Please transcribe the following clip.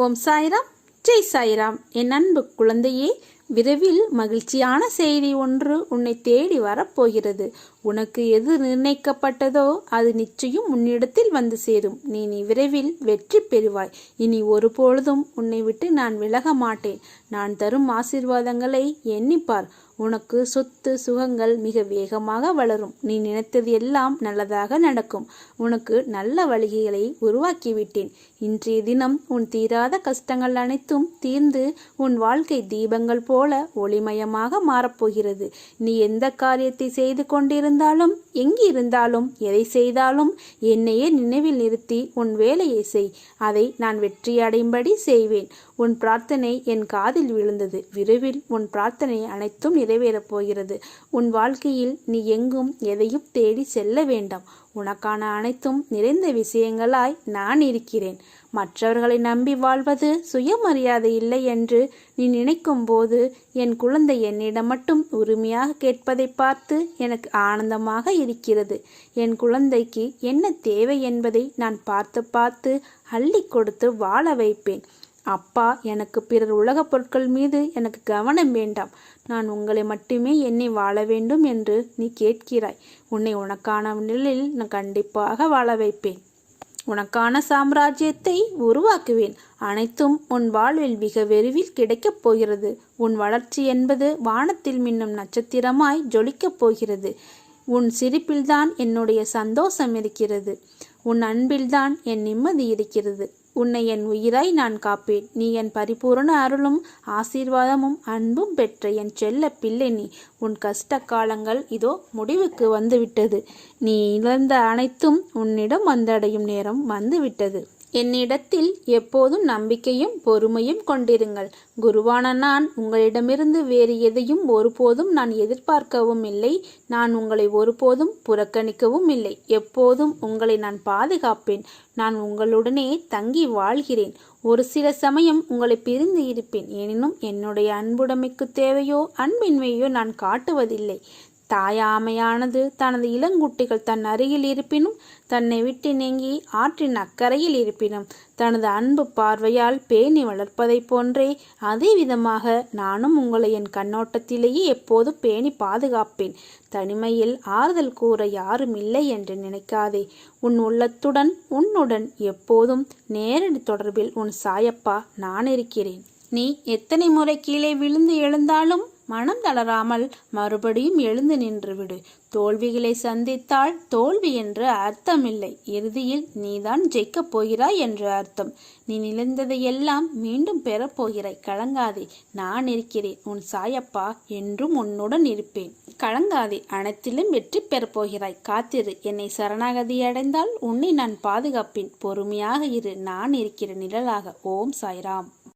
ஓம் சாய்ராம். ஜெய் சாய்ராம். என் அன்பு குழந்தையே விரைவில் மகிழ்ச்சியான செய்தி ஒன்று உன்னை தேடி வரப்போகிறது. உனக்கு எது நிர்ணயிக்கப்பட்டதோ அது நிச்சயம் உன்னிடத்தில் வந்து சேரும். நீ நீ விரைவில் வெற்றி பெறுவாய். இனி ஒருபொழுதும் உன்னை விட்டு நான் விலக மாட்டேன். நான் தரும் ஆசீர்வாதங்களை எண்ணிப்பார். உனக்கு சொத்து சுகங்கள் மிக வேகமாக வளரும். நீ நினைத்தது எல்லாம் நல்லதாக நடக்கும். உனக்கு நல்ல வழிகளை உருவாக்கிவிட்டேன். இன்றைய தினம் உன் தீராத கஷ்டங்கள் அனைத்தும் தீர்ந்து உன் வாழ்க்கை தீபங்கள் போல் போல ஒளிமயமாக மாறப்போகிறது. நீ எந்த காரியத்தை செய்து கொண்டிருந்தாலும் எங்கிருந்தாலும் எதை செய்தாலும் என்னையே நினைவில் நிறுத்தி உன் வேலையை செய். அதை நான் வெற்றியடையும்படி செய்வேன். உன் பிரார்த்தனை என் காதில் விழுந்தது. விரைவில் உன் பிரார்த்தனை அனைத்தும் நிறைவேறப் போகிறது. உன் வாழ்க்கையில் நீ எங்கும் எதையும் தேடி செல்ல வேண்டாம். உனக்கான அனைத்தும் நிறைந்த விஷயங்களாய் நான் இருக்கிறேன். மற்றவர்களை நம்பி வாழ்வது சுயமரியாதை இல்லை என்று நீ நினைக்கும் போது என் குழந்தை என்னிடம் மட்டும் உரிமையாக கேட்பதை பார்த்து எனக்கு ஆனந்தமாக இருக்கிறது. என் குழந்தைக்கு என்ன தேவை என்பதை நான் பார்த்து பார்த்து அள்ளி கொடுத்து வாழ வைப்பேன். அப்பா எனக்கு பிறர் உலகப் பொருட்கள் மீது எனக்கு கவனம் வேண்டாம். நான் உங்களை மட்டுமே என்னை வாழ வேண்டும் என்று நீ கேட்கிறாய். உன்னை உனக்கான நிலையில் நான் கண்டிப்பாக வாழ வைப்பேன். உனக்கான சாம்ராஜ்யத்தை உருவாக்குவேன். அனைத்தும் உன் வாழ்வில் மிக விரைவில் கிடைக்கப் போகிறது. உன் வளர்ச்சி என்பது வானத்தில் மின்னும் நட்சத்திரமாய் ஜொலிக்கப் போகிறது. உன் சிரிப்பில்தான் என்னுடைய சந்தோஷம் இருக்கிறது. உன் அன்பில்தான் என் நிம்மதி இருக்கிறது. உன்னை என் உயிராய் நான் காப்பேன். நீ என் பரிபூரண அருளும் ஆசீர்வாதமும் அன்பும் பெற்ற என் செல்ல பிள்ளை நீ. உன் கஷ்ட காலங்கள் இதோ முடிவுக்கு வந்துவிட்டது. நீ இழந்த அனைத்தும் உன்னிடம் வந்தடையும் நேரம் வந்துவிட்டது. என்னிடத்தில் எப்போதும் நம்பிக்கையும் பொறுமையும் கொண்டிருங்கள். குருவான நான் உங்களிடமிருந்து வேறு எதையும் ஒருபோதும் நான் எதிர்பார்க்கவும் இல்லை. நான் உங்களை ஒருபோதும் புறக்கணிக்கவும் இல்லை. எப்போதும் உங்களை நான் பாதுகாப்பேன். நான் உங்களுடனே தங்கி வாழ்கிறேன். ஒரு சில சமயம் உங்களை பிரிந்து இருப்பேன். எனினும் என்னுடைய அன்புடைமைக்கு தேவையோ அன்பின்மையோ நான் காட்டுவதில்லை. தாயாமையானது தனது இளங்குட்டிகள் தன் அருகில் இருப்பினும் தன்னை விட்டு நீங்கி ஆற்றின் அக்கறையில் இருப்பினும் தனது அன்பு பார்வையால் பேணி வளர்ப்பதைப் போன்றே அதே விதமாக நானும் உங்களை என் கண்ணோட்டத்திலேயே எப்போதும் பேணி பாதுகாப்பேன். தனிமையில் ஆறுதல் கூற யாரும் இல்லை என்று நினைக்காதே. உன் உள்ளத்துடன் உன்னுடன் எப்போதும் நேரடி தொடர்பில் உன் சாயப்பா நான் இருக்கிறேன். நீ எத்தனை முறை கீழே விழுந்து எழுந்தாலும் மனம் தளராமல் மறுபடியும் எழுந்து நின்றுவிடு. தோல்விகளை சந்தித்தால் தோல்வி என்று அர்த்தமில்லை. இறுதியில் நீதான் ஜெயிக்கப் போகிறாய் என்று அர்த்தம். நீ நிலந்ததை எல்லாம் மீண்டும் பெறப்போகிறாய் கலங்காதே நான் இருக்கிறேன். உன் சாயப்பா என்றும் உன்னுடன் இருப்பேன். கலங்காதே அனைத்திலும் வெற்றி பெறப்போகிறாய் காத்திரு என்னை சரணாகதி அடைந்தால் உன்னை நான் பாதுகாப்பேன். பொறுமையாக இரு நான் இருக்கிற நிழலாக. ஓம் சாய்ராம்.